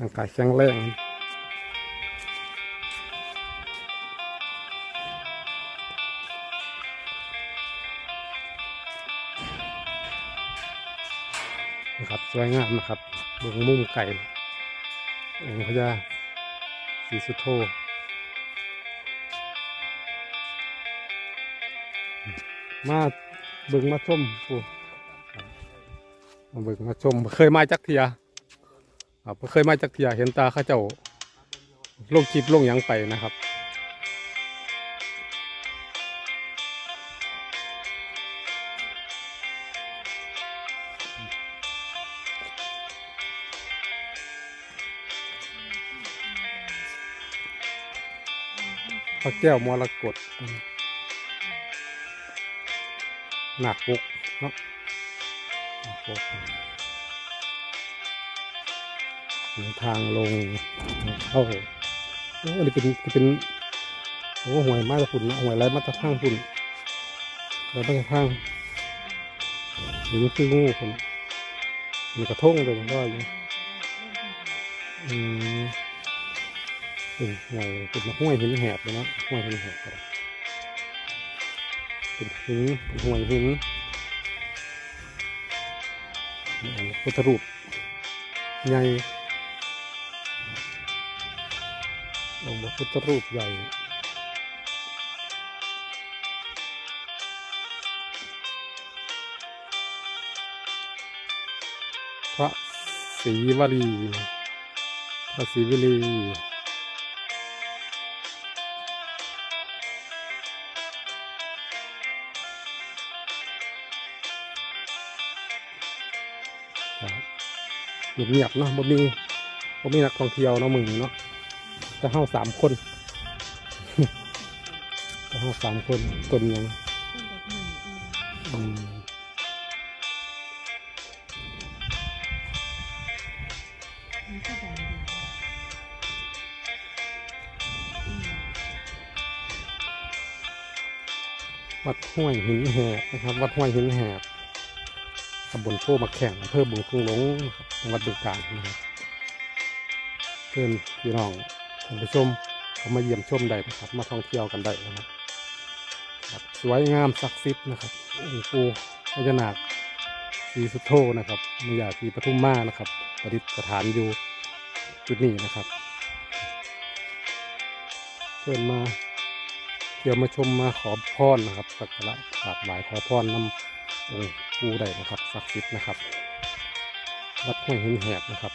ร่างกายแข็งแรงนะครับสวยงามนะครับเบื้องมุมไก่องค์พญาศรีสุโธมาเบิ่งมาชมปูมาเบิ่งมาชมเคยมาจักเทีย ครับเคยมาจากเทียเห็นตาข้าเจ้าลงคลิปลงยังไปนะครับ พระแก้วมรกตหนักปุกเนาะ ทางลงเข้าโอ้นนี้เป็นเป็นโอ้หวยมาตรฝุ่นนะหวยไรมาตรทางฝุ่นไรมาตรทางนี่มันคืองูผมมีกระทงเลยก็อยู่อืมเป็นหวยเป็นห้วยหินแหบเลยนะห้วยหินแหบเป็นหินห้วยหินพุทธรูปใหญ่ องพระพุทธรูปใหญ่พระศรีวลี พระศรีวลีครับเงียบๆเนาะบ่มีบ่มีนักท่องเที่ยวเนาะมึงเนาะ จะเข้าสามคนจะเข้าสามคนต้นยังอืมวัดห้วยหินแหบนะครับ วัดห้วยหินแหบตำบลโพมาแข่งอำเภอบุงคุงหลงนะครับจังหวัดบึงกาฬนะครับเชิญพี่น้อง ท่านผู้ชมเขามาเยี่ยมชมได้นะครับ มาท่องเที่ยวกันได้นะครับสวยงามศักดิ์สิทธิ์นะครับองค์ปู่พญานาคศรีสุโธนะครับมียาศรีปทุมมานะครับ ประดิษฐานอยู่จุดนี้นะครับเชิญมาเที่ยวมาชมมาขอพรนะครับสักการะกราบไหว้ขอพรนำองค์ปู่ได้นะครับศักดิ์สิทธิ์นะครับ วัดห้วยหินแหบนะครับ